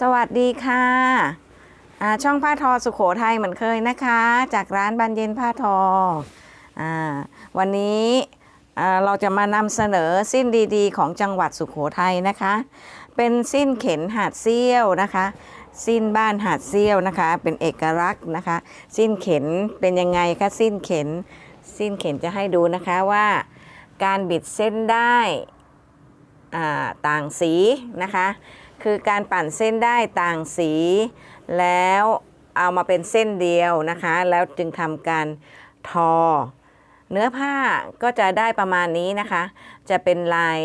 สวัสดีค่ะอ่าช่องผ้าทอสุขโขทัยเหมือนเคยนะคะ จากร้านบานเย็นผ้าทออวันนี้เราจะมานำเสนอสิ้นดีๆ ของจังหวัดสุขโขทัยนะคะ เป็นสิ้นเข็นหาดเซี่ยวนะคะ สิ้นบ้านหาดเซี่ยวนะคะ เป็นเอกลักษณ์นะคะ สิ้นเข็นเป็นยังไงคะสิ้นเข็น สิ้นเข็นจะให้ดูนะคะว่าการบิดเส้นได้ต่างสีนะคะ คือการปั่นเส้นได้ต่างสี แล้วเอามาเป็นเส้นเดียวนะคะ แล้วจึงทำการทอ เนื้อผ้าก็จะได้ประมาณนี้นะคะ จะเป็นลาย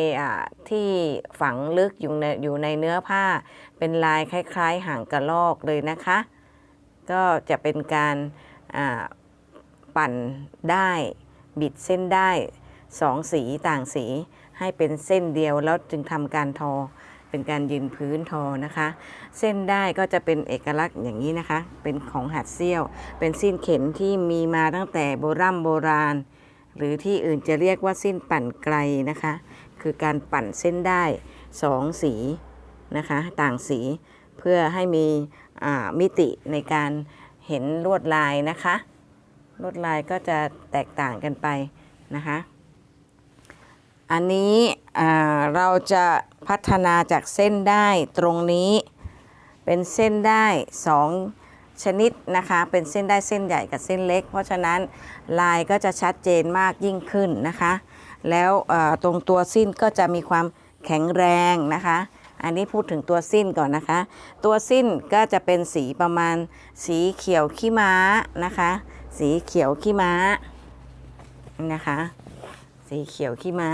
ที่ฝังลึกอยู่ในอยู่ในเนื้อผ้า เป็นลายคล้าย ๆหางกระรอกเลยนะคะ ก็จะเป็นการปั่นได้บิดเส้นได้สองสีต่างสีให้เป็นเส้นเดียวแล้วจึงทำการทอ เป็นการยืนพื้นทอนะคะ เส้นได้ก็จะเป็นเอกลักษณ์อย่างนี้นะคะ เป็นของหัดเซี่ยว เป็นสิ้นเข็นที่มีมาตั้งแต่โบรโบราณ หรือที่อื่นจะเรียกว่าสิ้นปั่นไกลนะคะ คือการปั่นเส้นได้สองสีนะคะ ต่างสีเพื่อให้มีมิติในการเห็นลวดลายนะคะ ลวดลายก็จะแตกต่างกันไปนะคะ อันนี้เราจะพัฒนาจากเส้นได้ตรงนี้เป็นเส้นได้สองชนิดนะคะ เป็นเส้นได้เส้นใหญ่กับเส้นเล็ก เพราะฉะนั้นลายก็จะชัดเจนมากยิ่งขึ้นนะคะ แล้วตรงตัวสิ้นก็จะมีความแข็งแรงนะคะ อันนี้พูดถึงตัวสิ้นก่อนนะคะ ตัวสิ้นก็จะเป็นสีประมาณสีเขียวขี้ม้านะคะ สีเขียวขี้ม้านะคะ สีเขียวขี้ม้า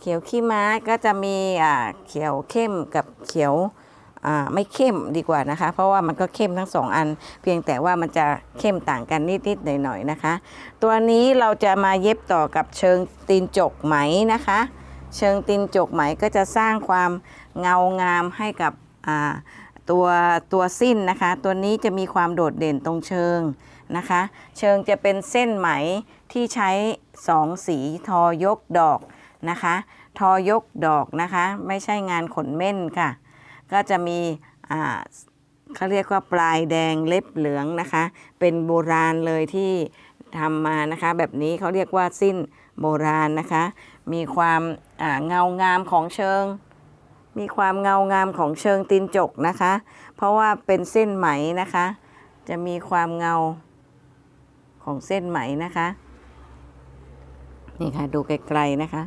เขียวขี้ม้าก็จะมีอ่าเขียวเข้มกับเขียวอ่าไม่เข้มดีกว่านะคะ เพราะว่ามันก็เข้มทั้งสองอัน เพียงแต่ว่ามันจะเข้มต่างกันนิดๆหน่อยๆนะคะ ตัวนี้เราจะมาเย็บต่อกับเชิงตีนจกไหมนะคะ เชิงตีนจกไหมก็จะสร้างความเงางามให้กับอ่าตัวตัวสิ้นนะคะ ตัวนี้จะมีความโดดเด่นตรงเชิง นะคะ เชิงจะเป็นเส้นไหมที่ใช้สองสีทอยกดอกนะคะ ทอยกดอกนะคะ ไม่ใช่งานขนเม่นค่ะ ก็จะมีเขาเรียกว่าปลายแดงเล็บเหลืองนะคะ เป็นโบราณเลยที่ทำมานะคะ แบบนี้เขาเรียกว่าสิ้นโบราณนะคะ มีความาเงางามของเชิง มีความเงางามของเชิงตีนจกนะคะ เพราะว่าเป็นเส้นไหมนะคะ จะมีความเงา ของเส้นไหมนะคะนี่ค่ะดูไกลๆนะคะ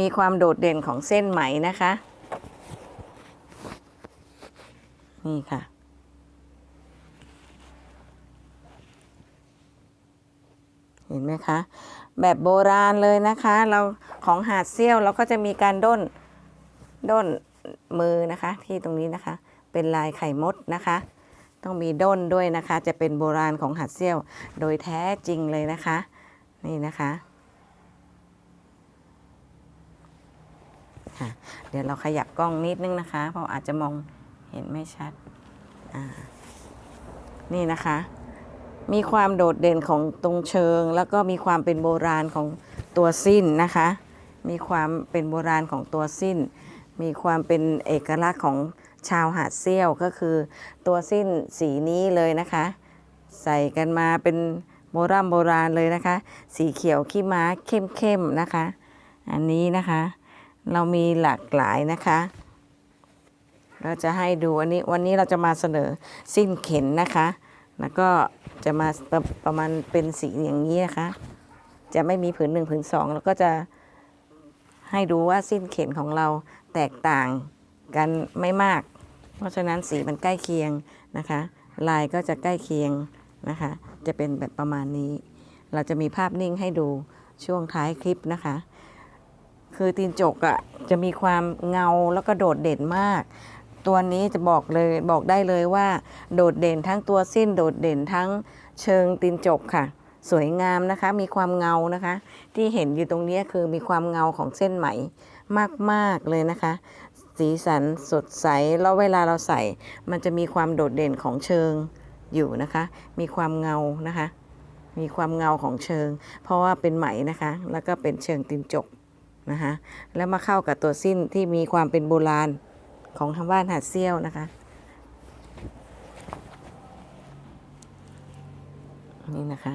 มีความโดดเด่นของเส้นไหมนะคะ นี่ค่ะ เห็นไหมคะ แบบโบราณเลยนะคะ เราของหาดเซี่ยวเราก็จะมีการด้นด้นมือนะคะ ที่ตรงนี้นะคะ เป็นลายไข่มดนะคะ ต้องมีด้นด้วยนะคะ จะเป็นโบราณของหาดเซี่ยว โดยแท้จริงเลยนะคะ นี่นะคะค่ะเดี๋ยวเราขยับกล้องนิดนึงนะคะ เพราะอาจจะมองเห็นไม่ชัดนี่นะคะ มีความโดดเด่นของตรงเชิง แล้วก็มีความเป็นโบราณของตัวสิ้นนะคะ มีความเป็นโบราณของตัวสิ้น มีความเป็นเอกลักษณ์ของ ชาวหาดเซี่ยวก็คือตัวสิ้นสีนี้เลยนะคะ ใส่กันมาเป็นโบราณโบราณเลยนะคะ สีเขียวขี้ม้าเข้มๆนะคะ อันนี้นะคะ เรามีหลากหลายนะคะเราจะให้ดูอันนี้วันนี้เราจะมาเสนอสิ้นเข็นนะคะ แล้วก็จะมาประประมาณเป็นสีอย่างนี้นะคะ จะไม่มีผืนหนึ่งผืนสองแล้วก็จะให้ดูว่าสิ้นเข็นของเราแตกต่างกันไม่มาก เพราะฉะนั้นสีมันใกล้เคียงนะคะ ลายก็จะใกล้เคียงนะคะ จะเป็นแบบประมาณนี้ เราจะมีภาพนิ่งให้ดูช่วงท้ายคลิปนะคะ คือตีนจกอะ่ะจะมีความเงาแล้วก็โดดเด่นมาก ตัวนี้จะบอกเลยบอกได้เลยว่า โดดเด่นทั้งตัวสิ้นโดดเด่นทั้งเชิงตีนจกค่ะ สวยงามนะคะ มีความเงานะคะ ที่เห็นอยู่ตรงนี้คือมีความเงาของเส้นไหมมาก ๆ เลยนะคะ สีสันสดใส แล้วเวลาเราใส่ มันจะมีความโดดเด่นของเชิงอยู่นะคะ มีความเงานะคะ มีความเงาของเชิง เพราะว่าเป็นไหมนะคะ แล้วก็เป็นเชิงตีนจกนะคะ แล้วมาเข้ากับตัวสิ้นที่มีความเป็นโบราณของทางบ้านหาดเซี่ยวนะคะ นี่นะคะ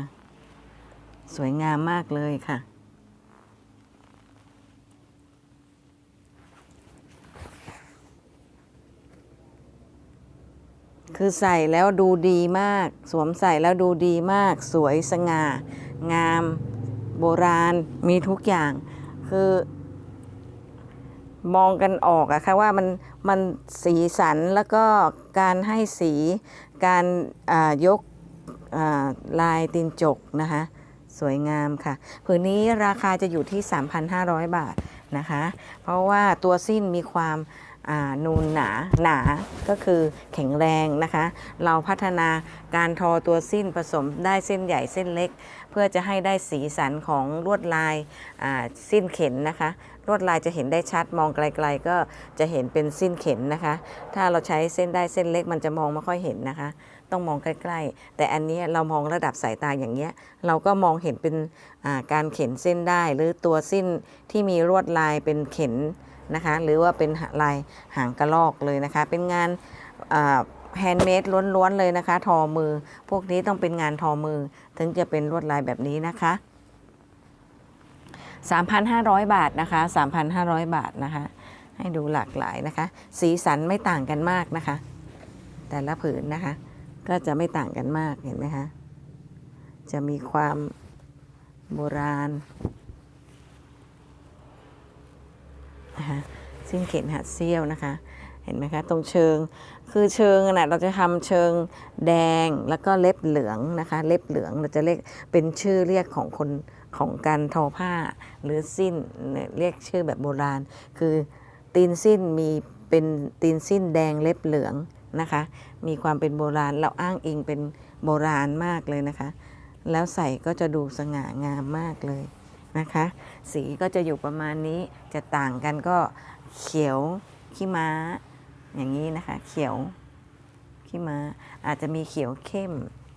สวยงามมากเลยค่ะ คือใส่แล้วดูดีมาก สวมใส่แล้วดูดีมาก สวยสง่า งาม โบราณมีทุกอย่าง คือ มองกันออกอะค่ะว่ามันมันสีสันแล้วก็การให้สีการยกลายตีนจกนะคะสวยงามค่ะ ผืนนี้ราคาจะอยู่ที่ 3,500 บาทนะคะ เพราะว่าตัวสิ้นมีความ นูนหนาหนาก็คือแข็งแรงนะคะ เราพัฒนาการทอตัวสิ้นผสมได้เส้นใหญ่เส้นเล็ก เพื่อจะให้ได้สีสันของลวดลายสิ้นเข็นนะคะลวดลายจะเห็นได้ชัดมองไกล ๆ ก็จะเห็นเป็นสิ้นเข็นนะคะ ถ้าเราใช้เส้นได้เส้นเล็กมันจะมองไม่ค่อยเห็นนะคะ ต้องมองใกล้ๆ แต่อันนี้เรามองระดับสายตาอย่างเงี้ยเราก็มองเห็นเป็นการเข็นเส้นได้ หรือตัวสิ้นที่มีลวดลายเป็นเข็น นะคะหรือว่าเป็นลายหางกระลอกเลยนะคะ เป็นงานแฮนด์เมดล้วนๆเลยนะคะ ทอมือ พวกนี้ต้องเป็นงานทอมือ ถึงจะเป็นลวดลายแบบนี้นะคะ 3,500 บาทนะคะ 3,500 บาทนะคะ ให้ดูหลากหลายนะคะ สีสันไม่ต่างกันมากนะคะ แต่ละผืนนะคะ ก็จะไม่ต่างกันมากเห็นไหมคะจะมีความโบราณ นะคะ สิ้นเข็นหัดเซี่ยวนะคะ เห็นไหมคะ ตรงเชิง คือเชิงน่ะเราจะทำเชิงแดงแล้วก็เล็บเหลืองนะคะ เล็บเหลืองเราจะเรียกเป็นชื่อเรียกของคนของการทอผ้าหรือสิ้นเรียกชื่อแบบโบราณ คือตีนสิ้นมีเป็นตีนสิ้นแดงเล็บเหลืองนะคะ มีความเป็นโบราณเราอ้างอิงเป็นโบราณมากเลยนะคะ แล้วใส่ก็จะดูสง่างามมากเลย นะคะ สีก็จะอยู่ประมาณนี้จะต่างกันก็เขียวขี้ม้า อย่างนี้นะคะ เขียวขี้ม้าอาจจะมีเขียวเข้ม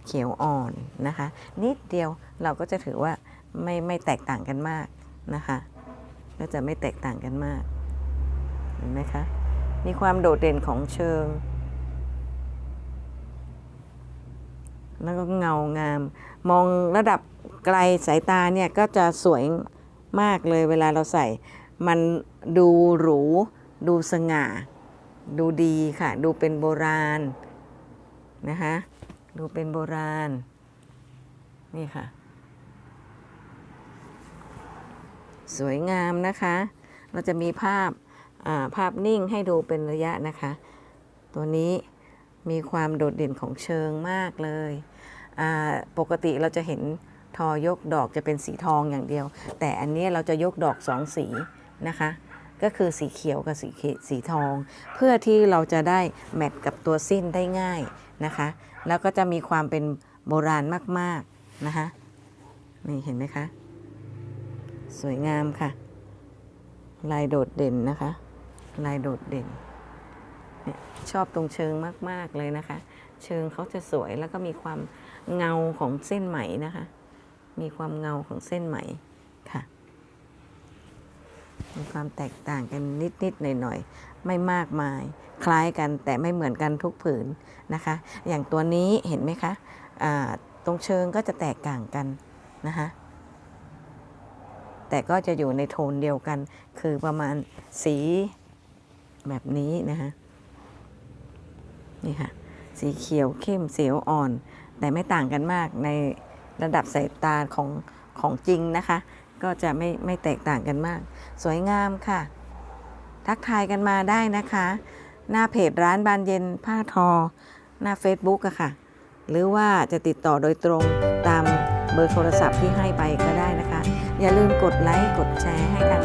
เขียวอ่อนนะคะ นิดเดียวเราก็จะถือว่าไม่ไม่แตกต่างกันมากนะคะ ก็จะไม่แตกต่างกันมากเห็นไหมคะมีความโดดเด่นของเชิง แล้วก็เงางาม มองระดับ ไกลสายตาเนี่ยก็จะสวยมากเลยเวลาเราใส่ มันดูหรู ดูสง่า ดูดีค่ะ ดูเป็นโบราณนะคะดูเป็นโบราณ นี่ค่ะ สวยงามนะคะ เราจะมีภาพาภาพนิ่งให้ดูเป็นระยะนะคะ ตัวนี้มีความโดดเด่นของเชิงมากเลย ปกติเราจะเห็น ทอยกดอกจะเป็นสีทองอย่างเดียว แต่อันนี้เราจะยกดอกสองสีนะคะ ก็คือสีเขียวกับสีสีทอง เพื่อที่เราจะได้แมทกับตัวสิ้นได้ง่ายนะคะ แล้วก็จะมีความเป็นโบราณมากๆนะคะนี่เห็นไหมคะ สวยงามค่ะ ลายโดดเด่นนะคะ ลายโดดเด่นเนี่ยชอบตรงเชิงมาก ๆ เลยนะคะ เชิงเขาจะสวยแล้วก็มีความเงาของเส้นไหมนะคะ มีความเงาของเส้นไหมค่ะมีความแตกต่างกันนิด ๆ หน่อย ๆ ไม่มากมาย คล้ายกันแต่ไม่เหมือนกันทุกผืนนะคะ อย่างตัวนี้เห็นไหมคะตรงเชิงก็จะแตกต่างกันนะคะแต่ก็จะอยู่ในโทนเดียวกัน คือประมาณสีแบบนี้นะคะนี่ค่ะ สีเขียวเข้มเสียวอ่อน แต่ไม่ต่างกันมากใน ระดับสายตาของของจริงนะคะ ก็จะไม่ไม่แตกต่างกันมาก สวยงามค่ะ ทักทายกันมาได้นะคะ หน้าเพจร้านบานเย็นผ้าทอ หน้า Facebook อะค่ะ หรือว่าจะติดต่อโดยตรงตามเบอร์โทรศัพท์ที่ให้ไปก็ได้นะคะ อย่าลืมกดไลค์กดแชร์ให้กัน